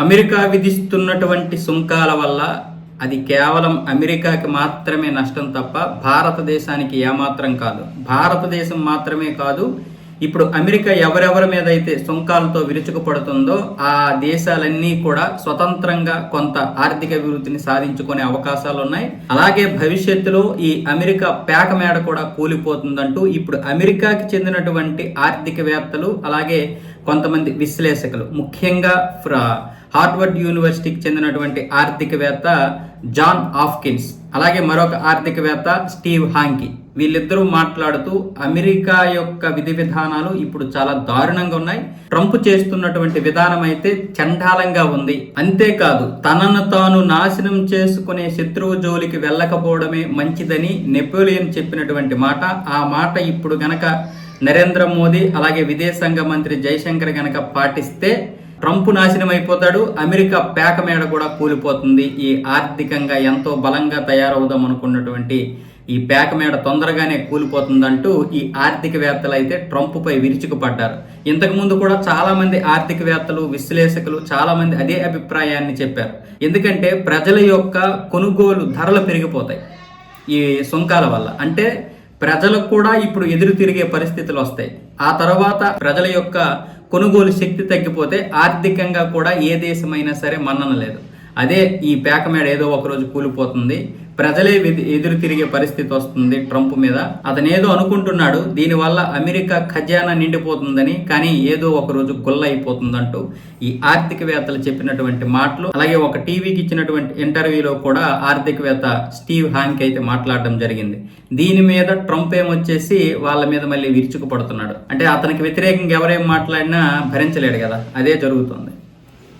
America విధిస్తున్నటువంటి సుంకాల వల్ల అది కేవలం అమెరికాకి మాత్రమే నష్టం తప్ప భారతదేశానికి ఏమాత్రం కాదు. భారతదేశం మాత్రమే కాదు ఇప్పుడు అమెరికా ఎవరెవరి మీద అయితే సుంకాలతో విరుచుకుపడుతుందో ఆ దేశాలన్నీ కూడా స్వతంత్రంగా కొంత ఆర్థిక అభివృద్ధిని సాధించుకునే అవకాశాలు ఉన్నాయి. అలాగే భవిష్యత్తులో ఈ అమెరికా పేక మేడ కూడా కూలిపోతుందంటూ ఇప్పుడు అమెరికాకి చెందినటువంటి ఆర్థికవేత్తలు అలాగే కొంతమంది విశ్లేషకులు ముఖ్యంగా ఫ్రా హార్వర్డ్ యూనివర్సిటీకి చెందినటువంటి ఆర్థికవేత్త జాన్ ఆఫ్కిన్స్ అలాగే మరొక ఆర్థికవేత్త స్టీవ్ హాంకీ. వీళ్ళిద్దరూ మాట్లాడుతూ అమెరికా యొక్క విధి విధానాలు ఇప్పుడు చాలా దారుణంగా ఉన్నాయి. ట్రంప్ చేస్తున్నటువంటి విధానం అయితే చండాలంగా ఉంది. అంతేకాదు తనను తాను నాశనం చేసుకునే శత్రువు జోలికి వెళ్ళకపోవడమే మంచిదని నెపోలియన్ చెప్పినటువంటి మాట. ఆ మాట ఇప్పుడు గనక నరేంద్ర మోదీ అలాగే విదేశాంగ మంత్రి జయశంకర్ గనక పాటిస్తే ట్రంప్ నాశనం అయిపోతాడు అమెరికా పేక మేడ కూడా కూలిపోతుంది. ఈ ఆర్థికంగా ఎంతో బలంగా తయారవుదాం అనుకున్నటువంటి ఈ పేక మేడ తొందరగానే కూలిపోతుందంటూ ఈ ఆర్థికవేత్తలు అయితే ట్రంప్పై విరుచుకుపడ్డారు. ఇంతకు ముందు కూడా చాలామంది ఆర్థికవేత్తలు విశ్లేషకులు చాలామంది అదే అభిప్రాయాన్ని చెప్పారు. ఎందుకంటే ప్రజల యొక్క కొనుగోలు ధరలు పెరిగిపోతాయి ఈ సుంకాల వల్ల. అంటే ప్రజలకు కూడా ఇప్పుడు ఎదురు తిరిగే పరిస్థితులు వస్తాయి. ఆ తర్వాత ప్రజల యొక్క కొనుగోలు శక్తి తగ్గిపోతే ఆర్థికంగా కూడా ఏ దేశమైనా సరే మన్నన లేదు. అదే ఈ పేకమేడ ఏదో ఒకరోజు కూలిపోతుంది. ప్రజలే ఎదురు తిరిగే పరిస్థితి వస్తుంది ట్రంప్ మీద. అతనేదో అనుకుంటున్నాడు దీనివల్ల అమెరికా ఖజానా నిండిపోతుందని కానీ ఏదో ఒక రోజు గుల్ల అయిపోతుందంటూ ఈ ఆర్థికవేత్తలు చెప్పినటువంటి మాటలు అలాగే ఒక టీవీకి ఇచ్చినటువంటి ఇంటర్వ్యూలో కూడా ఆర్థికవేత్త స్టీవ్ హాంక్ అయితే మాట్లాడడం జరిగింది. దీని మీద ట్రంప్ ఏమొచ్చేసి వాళ్ళ మీద మళ్ళీ విరుచుకుపడుతున్నాడు. అంటే అతనికి వ్యతిరేకంగా ఎవరేం మాట్లాడినా భరించలేడు కదా అదే జరుగుతుంది.